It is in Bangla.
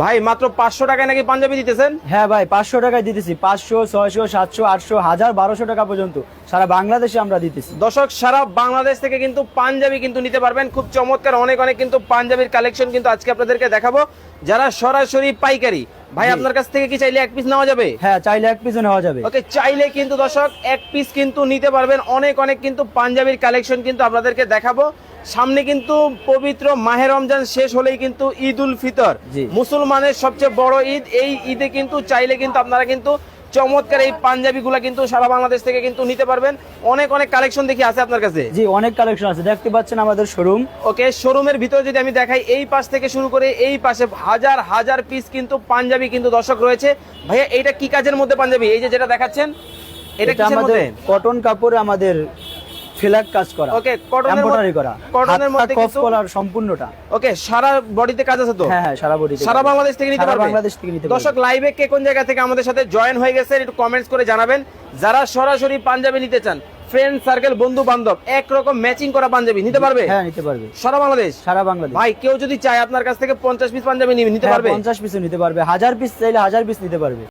ভাই মাত্র পাঁচশো টাকায় নাকি পাঞ্জাবি দিতেছেন? হ্যাঁ ভাই পাঁচশো টাকায় দিতেছি। পাঁচশো ছয়শো সাতশো আটশো হাজার বারোশো টাকা পর্যন্ত। সারা বাংলাদেশে আমরা দিতেছি। দর্শক সারা বাংলাদেশ থেকে কিন্তু পাঞ্জাবি কিন্তু নিতে পারবেন। খুব চমৎকার অনেক অনেক কিন্তু পাঞ্জাবির কালেকশন কিন্তু আজকে আপনাদেরকে দেখাবো। যারা সরাসরি পাইকারি ভাই আপনার কাছ থেকে কি চাইলে এক পিস নেওয়া যাবে? হ্যাঁ চাইলে এক পিস নেওয়া যাবে। ওকে চাইলে কিন্তু দর্শক এক পিস কিন্তু নিতে পারবেন। অনেক অনেক কিন্তু পাঞ্জাবির কালেকশন কিন্তু আপনাদেরকে দেখাবো। সামনে কিন্তু পবিত্র মাহে রমজান শেষ হলেই কিন্তু ঈদ উল ফিতর। মুসলমানের সবচেয়ে বড় ঈদ। এই ঈদে কিন্তু চাইলে কিন্তু আপনারা কিন্তু চমৎকার এই পাঞ্জাবিগুলো কিন্তু সারা বাংলাদেশ থেকে কিন্তু নিতে পারবেন। অনেক অনেক কালেকশন দেখি আছে আপনার কাছে? জি অনেক কালেকশন আছে। দেখতে পাচ্ছেন আমাদের শোরুম ওকে শোরুমের ভিতরে যদি আমি দেখাই এই পাশ থেকে শুরু করে এই পাশে হাজার হাজার পিস কিন্তু পাঞ্জাবি কিন্তু দর্শক রয়েছে। ভাইয়া এইটা কি কাজের মধ্যে পাঞ্জাবি? এই যে যেটা দেখাচ্ছেন এটা আমাদের কটন কাপড়ে আমাদের ফিলাক কাজ করা ওকে কটনের মধ্যে করা কটনের মধ্যে কফ কলার সম্পূর্ণটা। ওকে সারা বডিতে কাজ আছে তো? হ্যাঁ হ্যাঁ সারা বডি সারা বাংলাদেশ থেকে নিতে পারবে? বাংলাদেশ থেকে নিতে দর্শক লাইভে কে কোন জায়গা থেকে আমাদের সাথে জয়েন হয়ে গেছে একটু কমেন্টস করে জানাবেন। যারা সরাসরি পাঞ্জাবি নিতে চান ফ্রেন্ড সার্কেল বন্ধু বান্ধব একরকম ম্যাচিং করা পাঞ্জাবি নিতে পারবে? হ্যাঁ নিতে পারবে। সারা বাংলাদেশ? সারা বাংলাদেশ। ভাই কেউ যদি চায় আপনার কাছ থেকে পঞ্চাশ পিস পাঞ্জাবি নিতে হ্যাঁ, পারবে? পঞ্চাশ পিসও নিতে পারবে। হাজার পিস চাইলে হাজার পিস নিতে পারবে।